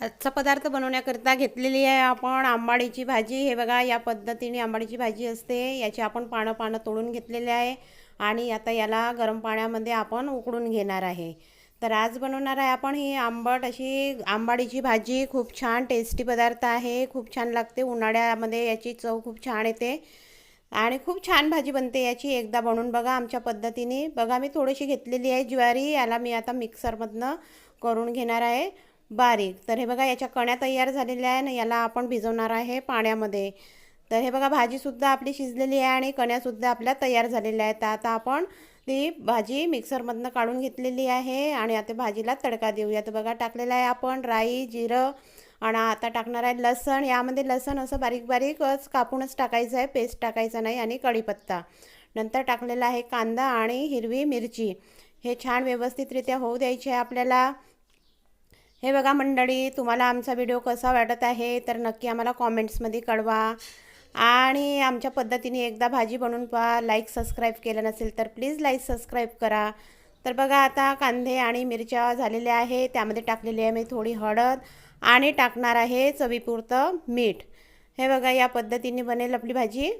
आजचा पदार्थ बनवण्याकरिता घेतलेली आहे आपण. आंबाडीची भाजी हे बघा या पद्धतीने आंबाडीची भाजी असते. याची आपण पानं पानं तोडून घेतलेले आहे. आणि आता याला गरम पाण्यामध्ये आपण उकडून घेणार आहे. तर आज बनवणार आहे आपण ही आंबट अशी आंबाडीची भाजी. खूप छान टेस्टी पदार्थ आहे. खूप छान लागते. उन्हाळ्यामध्ये याची चव खूप छान येते. आणि खूप छान भाजी बनते याची. एकदा बनवून बघा आमच्या पद्धतीने. बघा मी थोडीशी घेतलेली आहे ज्वारी. याला मी आता मिक्सरमधनं करून घेणार आहे. बारीक. तर हे बघा याच्या कण्या तयार झालेल्या आहे ना याला आपण भिजवणार आहे पाण्यामध्ये. तर हे बघा भाजीसुद्धा आपली शिजलेली आहे आणि कण्यासुद्धा आपल्या तयार झालेल्या आहेत. तर आता आपण ती भाजी मिक्सरमधनं काढून घेतलेली आहे आणि आता भाजीला तडका देऊया तर बघा टाकलेला आहे आपण राई जिरं आणि आता टाकणार आहे लसण. यामध्ये लसण असं बारीक बारीकच कापूनच टाकायचं आहे पेस्ट टाकायचं नाही आणि कढीपत्ता. नंतर टाकलेला आहे कांदा आणि हिरवी मिरची. हे छान व्यवस्थितरित्या होऊ द्यायचे आहे आपल्याला. हे बघा मंडळी तुम्हाला आमचा व्हिडिओ कसा वाटत आहे तर नक्की आम्हाला कॉमेंट्समध्ये कळवा. आणि आमच्या पद्धतीने एकदा भाजी बनवून पहा. लाईक सबस्क्राईब केलं नसेल तर प्लीज लाईक सबस्क्राईब करा. तर बघा आता कांदे आणि मिरच्या झालेल्या आहे त्यामध्ये टाकलेली आहे मी थोडी हळद आणि टाकणार आहे चवीपुरतं मीठ. हे बघा या पद्धतीने बनेल आपली भाजी.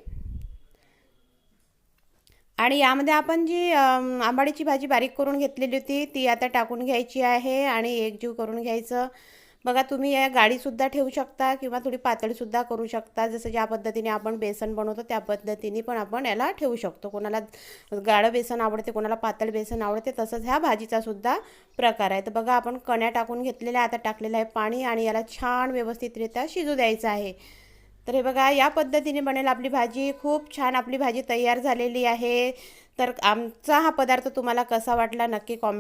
आणि यामध्ये आपण जी आंबाडीची भाजी बारीक करून घेतलेली होती ती आता टाकून घ्यायची आहे आणि एकजीव करून घ्यायचं. बघा तुम्ही या गाडीसुद्धा ठेवू शकता किंवा थोडी पातळीसुद्धा करू शकता. जसं ज्या पद्धतीने आपण बेसन बनवतो त्या पद्धतीने पण आपण याला ठेवू शकतो. कोणाला गाढं बेसन आवडते कोणाला पातळ बेसन आवडते तसंच ह्या भाजीचासुद्धा प्रकार आहे. तर बघा आपण कण्या टाकून घेतलेल्या आता टाकलेलं आहे पाणी आणि याला छान व्यवस्थितरित्या शिजू द्यायचं आहे. तर हे बघा या पद्धतीने बनेल आपली भाजी. खूप छान आपली भाजी तयार झालेली आहे. तर आमचा हा पदार्थ तुम्हाला कसा वाटला नक्की कॉमेंट